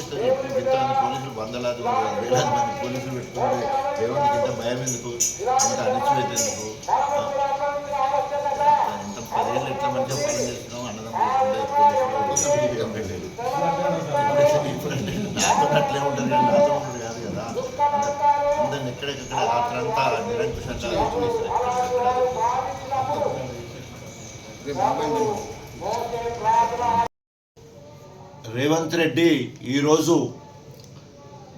పోలీసులు వందలాది వేలాది మంది పోలీసులు పెట్టుకుంటే దేవునికి ఇంత భయం ఎందుకు ఇంత అణిచివేత ఎందుకు ఆ? ఇంత పదేళ్ళు ఎట్లా మంచిగా పని చేస్తున్నాం అన్నదమ్ములు పోలీసులు కంప్లైంట్ నాతో అట్లే ఉంటుంది కానీ నాతో ఉంటుంది కాదు కదా అందరిని ఎక్కడెక్కడ రాత్రంతా నిరంకుశంగా రేవంత్ రెడ్డి ఈరోజు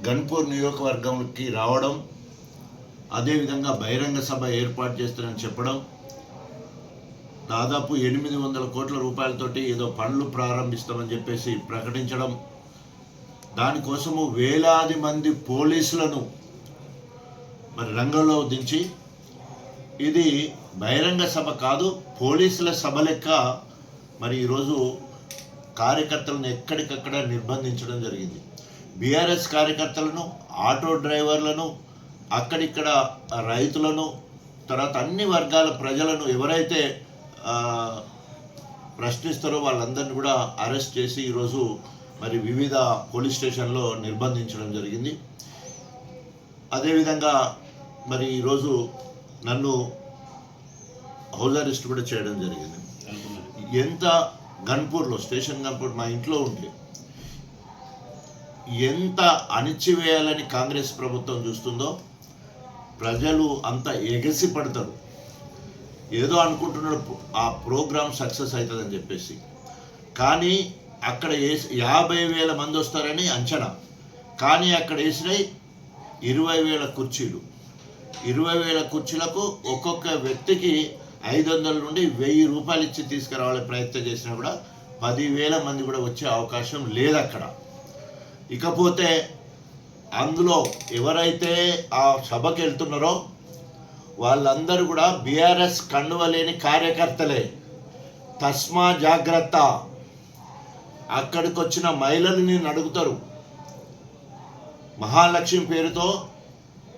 గన్పూర్ నియోజకవర్గంకి రావడం అదేవిధంగా బహిరంగ సభ ఏర్పాటు చేస్తారని చెప్పడం దాదాపు ఎనిమిది వందల కోట్ల రూపాయలతోటి ఏదో పనులు ప్రారంభిస్తామని చెప్పేసి ప్రకటించడం దానికోసము వేలాది మంది పోలీసులను మరి రంగంలో దించి ఇది బహిరంగ సభ కాదు పోలీసుల సభ లెక్క మరి ఈరోజు కార్యకర్తలను ఎక్కడికక్కడ నిర్బంధించడం జరిగింది. బీఆర్ఎస్ కార్యకర్తలను ఆటో డ్రైవర్లను అక్కడిక్కడ రైతులను తర్వాత అన్ని వర్గాల ప్రజలను ఎవరైతే ప్రశ్నిస్తారో వాళ్ళందరినీ కూడా అరెస్ట్ చేసి ఈరోజు మరి వివిధ పోలీస్ స్టేషన్లో నిర్బంధించడం జరిగింది. అదేవిధంగా మరి ఈరోజు నన్ను హౌస్ అరెస్ట్ కూడా చేయడం జరిగింది. ఎంత గన్పూర్లో స్టేషన్ గన్పూర్ మా ఇంట్లో ఉంటే ఎంత అణిచివేయాలని కాంగ్రెస్ ప్రభుత్వం చూస్తుందో ప్రజలు అంత ఎగసి పడతారు. ఏదో అనుకుంటున్నాడు ఆ ప్రోగ్రామ్ సక్సెస్ అవుతుందని చెప్పేసి. కానీ అక్కడ వేసి యాభై వేల మంది వస్తారని అంచనా. కానీ అక్కడ వేసినాయి ఇరవై వేల కుర్చీలు. ఇరవై వేల కుర్చీలకు ఒక్కొక్క వ్యక్తికి ఐదు వందల నుండి వెయ్యి రూపాయలు ఇచ్చి తీసుకురావాలని ప్రయత్నం చేసినా కూడా పదివేల మంది కూడా వచ్చే అవకాశం లేదు అక్కడ ఇకపోతే అందులో ఎవరైతే ఆ సభకి వెళ్తున్నారో వాళ్ళందరూ కూడా బీఆర్ఎస్ కండువలేని కార్యకర్తలే. తస్మా జాగ్రత్త. అక్కడికి వచ్చిన మహిళలు నేను అడుగుతారు. మహాలక్ష్మి పేరుతో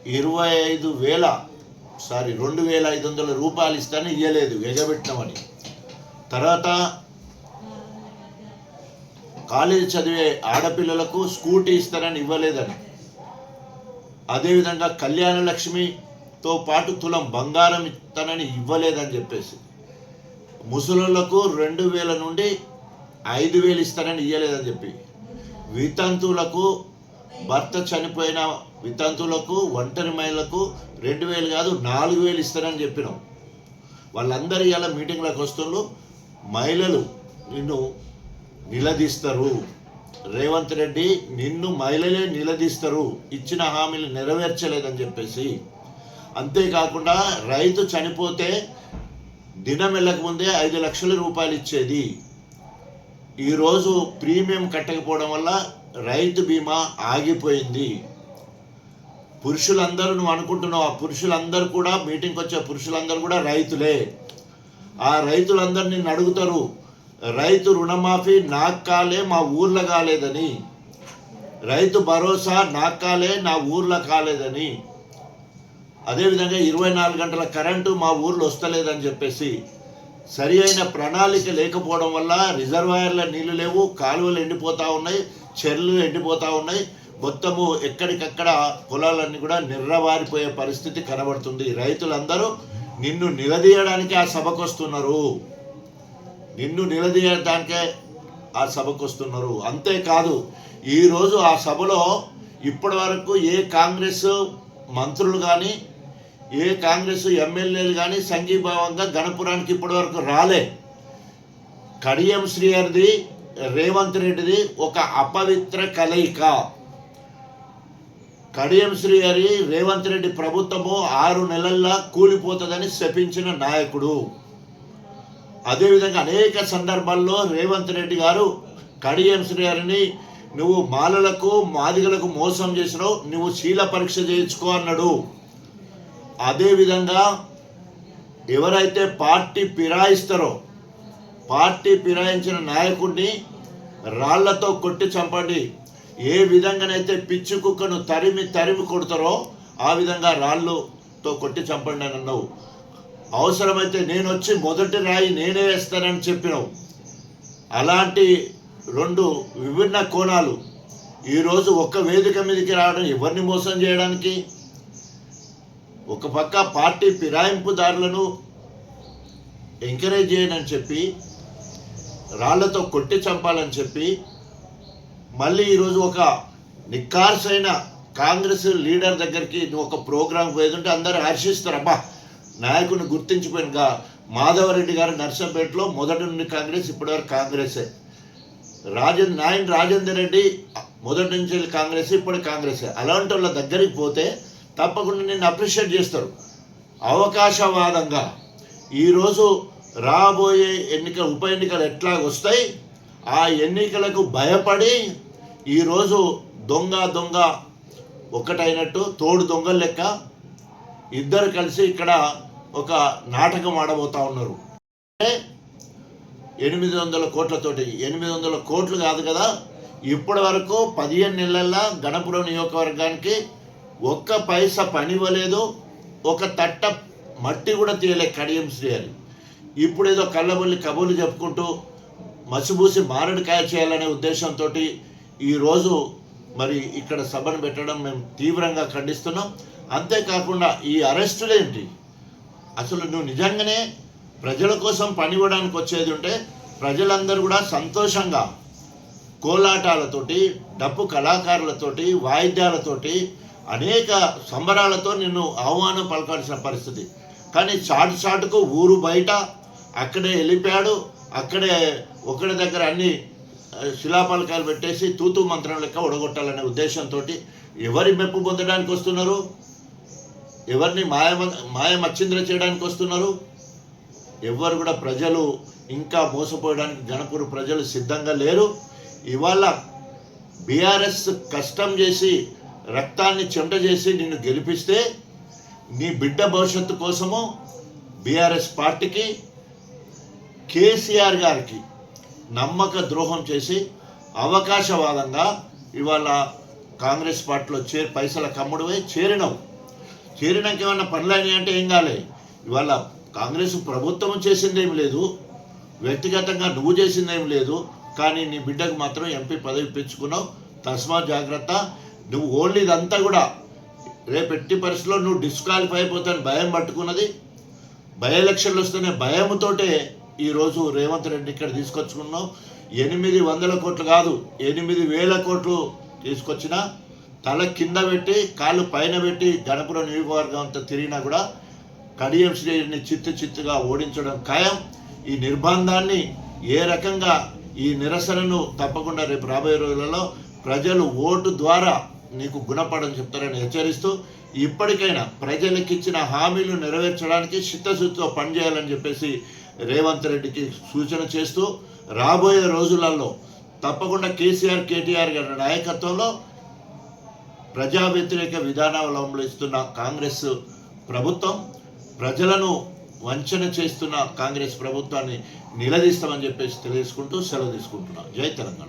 ఇరవై ఐదు వేల సారీ రెండు వేల ఐదు వందల రూపాయలు ఇస్తాను ఇయ్యలేదు ఎగబెట్టినామని. తర్వాత కాలేజీ చదివే ఆడపిల్లలకు స్కూటీ ఇస్తానని ఇవ్వలేదని. అదేవిధంగా కళ్యాణ లక్ష్మితో పాటు తులం బంగారం ఇస్తానని ఇవ్వలేదని చెప్పేసి. ముసలులకు రెండు వేల నుండి ఐదు వేలు ఇస్తానని ఇవ్వలేదని చెప్పి. వితంతువులకు భర్త చనిపోయిన వితంతువులకు ఒంటరి మహిళలకు రెండు వేలు కాదు నాలుగు వేలు ఇస్తారని చెప్పినాం. వాళ్ళందరూ ఇలా మీటింగ్లకు వస్తుండ్రు మహిళలు నిన్ను నిలదీస్తారు. రేవంత్ రెడ్డి నిన్ను మహిళలే నిలదీస్తారు. ఇచ్చిన హామీలు నెరవేర్చలేదని చెప్పేసి. అంతేకాకుండా రైతు చనిపోతే దినం వెళ్ళకముందే ఐదు లక్షల రూపాయలు ఇచ్చేది. ఈరోజు ప్రీమియం కట్టకపోవడం వల్ల రైతు బీమా ఆగిపోయింది. పురుషులందరూ నువ్వు అనుకుంటున్నావు ఆ పురుషులందరూ కూడా మీటింగ్కి వచ్చే పురుషులందరూ కూడా రైతులే. ఆ రైతులందరూ నిన్ను అడుగుతారు రైతు రుణమాఫీ నాకు కాలే మా ఊర్లో కాలేదని. రైతు భరోసా నాకు కాలే నా ఊర్లో కాలేదని. అదేవిధంగా ఇరవై నాలుగు గంటల కరెంటు మా ఊర్లో వస్తలేదని చెప్పేసి సరి అయిన ప్రణాళిక లేకపోవడం వల్ల రిజర్వాయర్ల నీళ్ళు లేవు కాలువలు ఎండిపోతూ ఉన్నాయి చెర్లు ఎండిపోతూ ఉన్నాయి. మొత్తము ఎక్కడికక్కడ పొలాలన్నీ కూడా నిర్రవారిపోయే పరిస్థితి కనబడుతుంది. రైతులందరూ నిన్ను నిలదీయడానికి ఆ సభకు వస్తున్నారు నిన్ను నిలదీయడానికే ఆ సభకు వస్తున్నారు అంతేకాదు ఈరోజు ఆ సభలో ఇప్పటి వరకు ఏ కాంగ్రెస్ మంత్రులు కానీ ఏ కాంగ్రెస్ ఎమ్మెల్యేలు కానీ సంఘీభావంగా గణపురానికి ఇప్పటివరకు రాలే. కడియం శ్రీహరిది రేవంత్ రెడ్డిది ఒక అపవిత్ర కలయిక. కడియం గారి రేవంత్ రెడ్డి ప్రభుత్వము ఆరు నెలల్లో కూలిపోతుందని శపించిన నాయకుడు. అదేవిధంగా అనేక సందర్భాల్లో రేవంత్ రెడ్డి గారు కడియం గారిని నువ్వు మాలలకు మాదిగలకు మోసం చేసినావు నువ్వు శీల పరీక్ష చేయించుకో అన్నాడు. అదేవిధంగా ఎవరైతే పార్టీ పిరాయిస్తారో పార్టీ పిరాయించిన నాయకుడిని రాళ్ళతో కొట్టి చంపండి. ఏ విధంగానైతే పిచ్చి కుక్కను తరిమి తరిమి కొడతారో ఆ విధంగా రాళ్ళతో కొట్టి చంపండి అని అన్నావు. అవసరమైతే నేను వచ్చి మొదటి రాయి నేనే వేస్తానని చెప్పినావు. అలాంటి రెండు విభిన్న కోణాలు. ఈరోజు ఒక్క వేదిక మీదకి రావడం ఎవరిని మోసం చేయడానికి? ఒక పక్క పార్టీ ఫిరాయింపుదారులను ఎంకరేజ్ చేయనని చెప్పి రాళ్ళతో కొట్టి చంపాలని చెప్పి మళ్ళీ ఈరోజు ఒక నిక్కార్సైన కాంగ్రెస్ లీడర్ దగ్గరికి నువ్వు ఒక ప్రోగ్రాం పోయేదంటే అందరూ హర్షిస్తారు అబ్బా నాయకుని గుర్తించిపోయినగా మాధవరెడ్డి గారు నర్సంపేటలో మొదటి నుండి కాంగ్రెస్ ఇప్పటివరకు కాంగ్రెసే. రాజన్ నాయన్ రాజేందర్ రెడ్డి మొదటి నుంచి కాంగ్రెస్ ఇప్పుడు కాంగ్రెసే. అలాంటి వాళ్ళ దగ్గరికి పోతే తప్పకుండా నిన్ను అప్రిషియేట్ చేస్తారు. అవకాశవాదంగా. ఈరోజు రాబోయే ఎన్నిక ఉప ఎన్నికలు ఎట్లా వస్తాయి ఆ ఎన్నికలకు భయపడి ఈరోజు దొంగ దొంగ ఒకటైనట్టు తోడు దొంగల లెక్క ఇద్దరు కలిసి ఇక్కడ ఒక నాటకం ఆడబోతా ఉన్నారు. అంటే ఎనిమిది వందల కోట్లతోటి ఎనిమిది వందల కోట్లు కాదు కదా ఇప్పటి వరకు పదిహేను నెలల్లో గణపురం నియోజకవర్గానికి ఒక్క పైసా పని ఇవ్వలేదు ఒక తట్ట మట్టి కూడా తీయలే కడియం చేయాలి ఇప్పుడు ఏదో కళ్ళబొల్లి కబుర్లు చెప్పుకుంటూ మసిబూసి మారడికాయ చేయాలనే ఉద్దేశంతో ఈరోజు మరి ఇక్కడ సభను పెట్టడం మేము తీవ్రంగా ఖండిస్తున్నాం. అంతేకాకుండా ఈ అరెస్టులేంటి అసలు నువ్వు నిజంగానే ప్రజల కోసం పనివ్వడానికి వచ్చేది ఉంటే ప్రజలందరూ కూడా సంతోషంగా కోలాటాలతోటి డప్పు కళాకారులతోటి వాయిద్యాలతోటి అనేక సంబరాలతో నిన్ను ఆహ్వానం పలకాల్సిన పరిస్థితి. కానీ చాటు చాటుకు ఊరు బయట అక్కడే వెళ్ళిపోయాడు. అక్కడే ఒకరి దగ్గర అన్ని శిలాపలకాలు పెట్టేసి తూతు మంత్రం లెక్క ఒడగొట్టాలనే ఉద్దేశంతో ఎవరి మెప్పు పొందడానికి వస్తున్నారు? ఎవరిని మాయ మాయమచ్చింద్ర చేయడానికి వస్తున్నారు? ఎవరు కూడా ప్రజలు ఇంకా మోసపోయడానికి జనపూర్ ప్రజలు సిద్ధంగా లేరు. ఇవాళ బీఆర్ఎస్ కష్టం చేసి రక్తాన్ని చెమట చేసి నిన్ను గెలిపిస్తే నీ బిడ్డ భవిష్యత్తు కోసము బీఆర్ఎస్ పార్టీకి కేసీఆర్ గారికి నమ్మక ద్రోహం చేసి అవకాశవాదంగా ఇవాళ కాంగ్రెస్ పార్టీలో చేరి పైసల కమ్ముడువై చేరినవు చేరినాక ఏమన్నా పనులు అంటే ఏం కాలే. ఇవాళ కాంగ్రెస్ ప్రభుత్వం చేసిందేం లేదు. వ్యక్తిగతంగా నువ్వు చేసిందేం లేదు. కానీ నీ బిడ్డకు మాత్రం ఎంపీ పదవి పెంచుకున్నావు తస్మా జాగ్రత్త. నువ్వు ఓన్లీ ఇదంతా కూడా రేపు ఎట్టి పరిస్థితుల్లో నువ్వు డిస్క్వాలిఫై అయిపోతాను భయం పట్టుకున్నది. బై ఎలక్షన్లు వస్తేనే భయంతోటే ఈరోజు రేవంత్ రెడ్డి ఇక్కడ తీసుకొచ్చుకున్నాం ఎనిమిది వందల కోట్లు కాదు ఎనిమిది వేల కోట్లు తీసుకొచ్చిన. తల కింద పెట్టి కాళ్ళు పైన పెట్టి గణపురం నియోజకవర్గం అంతా తిరిగినా కూడా కడియం శ్రేణిని చిత్తు చిత్తుగా ఓడించడం ఖాయం. ఈ నిర్బంధాన్ని ఏ రకంగా ఈ నిరసనను తప్పకుండా రేపు రాబోయే రోజులలో ప్రజలు ఓటు ద్వారా నీకు గుణపడని చెప్తారని హెచ్చరిస్తూ ఇప్పటికైనా ప్రజలకు ఇచ్చిన హామీలు నెరవేర్చడానికి చిత్తశుద్ధితో పనిచేయాలని చెప్పేసి రేవంత్ రెడ్డికి సూచన చేస్తూ రాబోయే రోజులలో తప్పకుండా కేసీఆర్ కేటీఆర్ గారి నాయకత్వంలో ప్రజా వ్యతిరేక విధానావలంబిస్తున్న కాంగ్రెస్ ప్రభుత్వం ప్రజలను వంచన చేస్తున్న కాంగ్రెస్ ప్రభుత్వాన్ని నిలదీస్తామని చెప్పేసి తెలియజేసుకుంటూ సెలవు తీసుకుంటున్నాం జై తెలంగాణ.